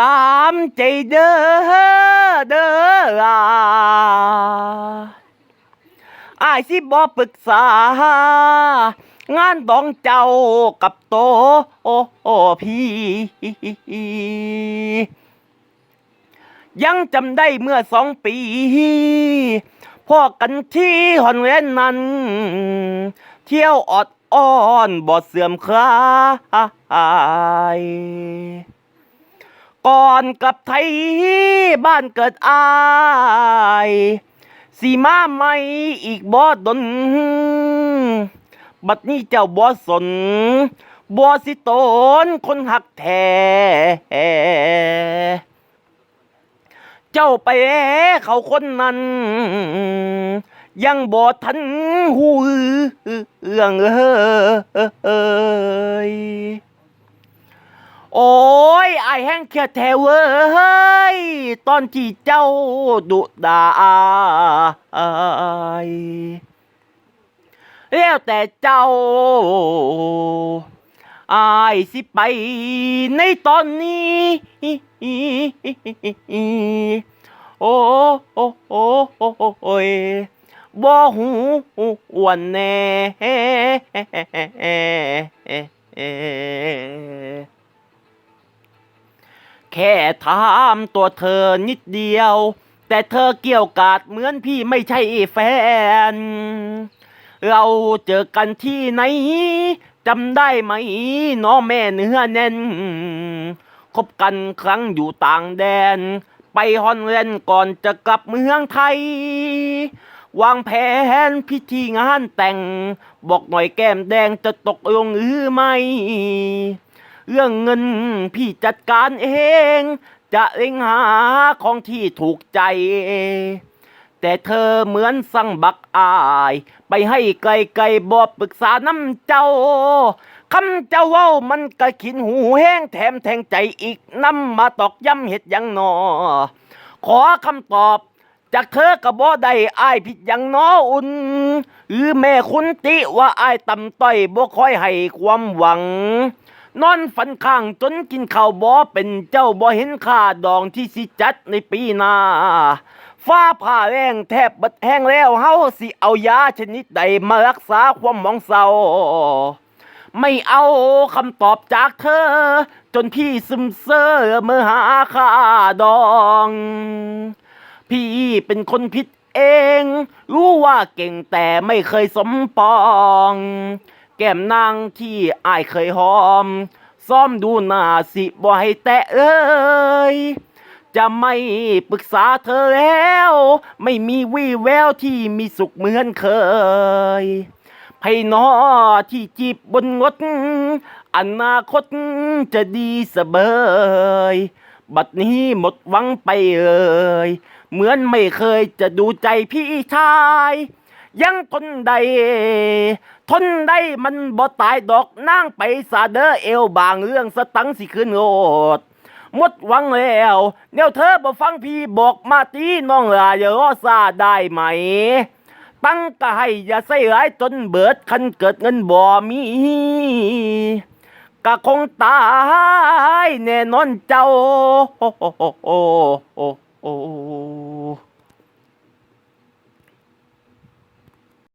ตามใจเด้อเด้ออาอายสิบ่ปรึกษา งานดองเจ้ากับโตโอ้โอพี่ ยังจำได้เมื่อสองปีพ่อกันที่ฮอนเวนนั้น เที่ยวอดอ้อนบ่เสื่อมคลาย ก่อนกับไทยบ้านเกิดอายสีมาใหม่อีกบ่ดน บัดนี้เจ้าบ่สนบ่สิตนคนหักแท้เจ้าไปเขาคนนั้น ยังบ่ทันหูเอื้องเอ้ย โอ้ยไอแห้งแค่แทเว้ยตอนที่เจ้าดุดาอายแล้วแต่เจ้าอายสิไปในตอนนี้ โอ้โอ้โอ้โอ้โอ้ยบ่หูอ้วนแน่ แค่ถามตัวเธอนิดเดียว แต่เธอเกี่ยวกาดเหมือนพี่ไม่ใช่แฟน เราเจอกันที่ไหนจำได้ไหมน้องแม่เนื้อแน่น คบกันครั้งอยู่ต่างแดน ไปฮอนแลนด์ก่อนจะกลับเมืองไทย วางแผนพิธีงานแต่ง บอกหน่อยแก้มแดงจะตกลงหรือไม่ เรื่องเงินพี่จัดการเอง จะเล็งหาของที่ถูกใจ แต่เธอเหมือนสั่งบักอาย ไปให้ไกลไกลๆบอปรึกษาน้ำเจ้าคำเจ้าเว้ามันกระขินหูแห้งแถมแทงใจอีกน้ำมาตอกย้ำเห็ดยังนอ ขอคำตอบจากเธอก็บ่ได้อายผิดยังน้ออุ่นหรือแม่คุณติว่าอายต่ำต้อยบ่ค่อยให้ความหวัง นอนฝันข้างจนกินข้าวบ่เป็นเจ้าบ่เห็นค่าดองที่สิจัดในปีหน้าฟ้าผ่าแรงแทบบัดแห้งแล้วเฮาสิเอายาชนิดใดมารักษาความหมองเศร้า ไม่เอาคำตอบจากเธอ จนพี่ซึมเซ่อเมื่อหาค่าดอง พี่เป็นคนผิดเอง รู้ว่าเก่งแต่ไม่เคยสมปอง แก้มนางที่อายเคยหอม ซ้อมดูหน้าสิบ่ให้แตะเอ้ยจะไม่ปรึกษาเธอแล้ว ไม่มีวี่แววที่มีสุขเหมือนเคยไพนอที่จีบบนงดอนาคตจะดีเสบยบัดนี้หมดหวังไปเอ่ยเหมือนไม่เคยจะดูใจพี่ชาย ยังทนได้ทนได้มันบ่ตายดอกนั่งไปซาเดอเอวบางเรื่องสตังสิขึ้นโงดหมดหวังแล้วแนวเธอบ่ฟังพี่บอกมาตีน้องลาอย่ารอซาได้ไหม ตั้งก็ให้อย่าใส่ร้ายจนเบิดคันเกิดเงินบ่มีก็คงตายแน่นอนเจ้า โอ้โอ้โอ้โอ้